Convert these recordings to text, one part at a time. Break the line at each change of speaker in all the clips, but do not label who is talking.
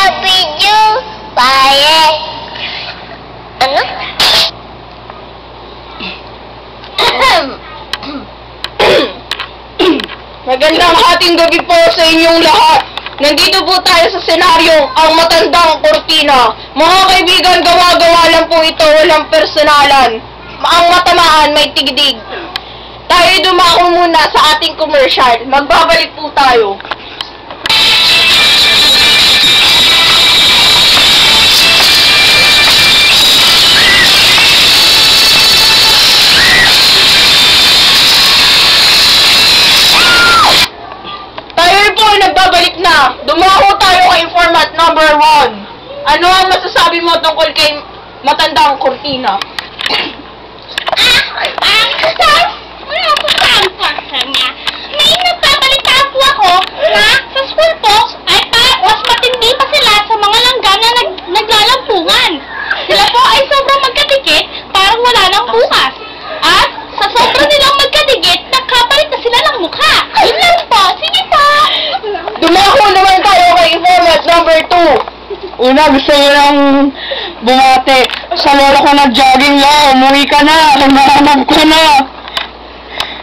New Year! Ano?
Magandang hating gabi po sa inyong lahat. Nandito po tayo sa senaryo, ang matandang kortina. Mga kaibigan, gawa-gawa lang po ito, walang personalan. Ang matamaan may tigdig. Tayo dumako muna sa ating commercial. Magbabalik po. Tayo na. Dumako tayo kay format number one. Ano ang masasabi mo tungkol kay matandang kortina?
Ah, ang kasal? Wala po sa ang kasal niya. May nagbabalita po ako na sa school po ay pa, mas matindi pa sila sa mga langga na nag, naglalampungan. Sila po ay sobrang magkadikit, parang wala nang bukas. At sa sobrang nilang magkadikit, nagkapalit na sila ng mukha. Yun lang po. Sige po.
Dumako naman tayo format number two. Una, gusto ko lang bumate. Sa lolo ko nag-jogging lang, umuwi ka na, nagmahanap ko na.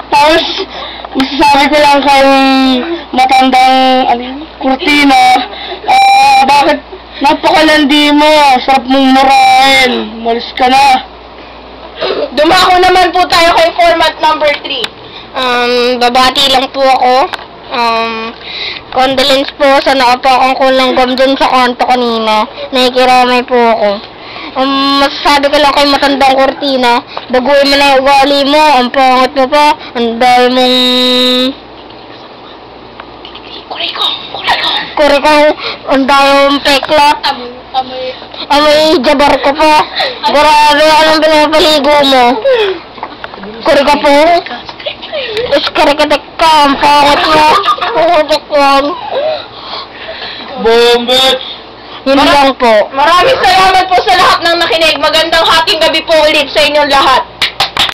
Tapos, masasabi ko lang kay matandang ano, kurtina, ah, bakit napakalandi mo, sarap mong murahin, malis ka na. Dumako naman po tayo kay format number 3.
Um, babati lang po ako. Um, condolence po sa nakapakan ko lang gum dun sa kanto kanina. Nakikiramay po ako. Um, masasabi ko lang kay matandang kortina, baguhin mo na yung ugali mo, ang pangit mo pa, ang dami mong... Kuriko! Kuriko! Kuriko! Ang dami mong peklat. Amoy jabar ko pa. Grabe, anong pinapaligo mo? Kuriko po? Iskarikatik ka, ang pangit mo. Pangit yan.
Bombet!
Yun
Mara-
lang po.
Maraming salamat po sa lahat ng nakinig. Magandang hating gabi po ulit sa inyong lahat.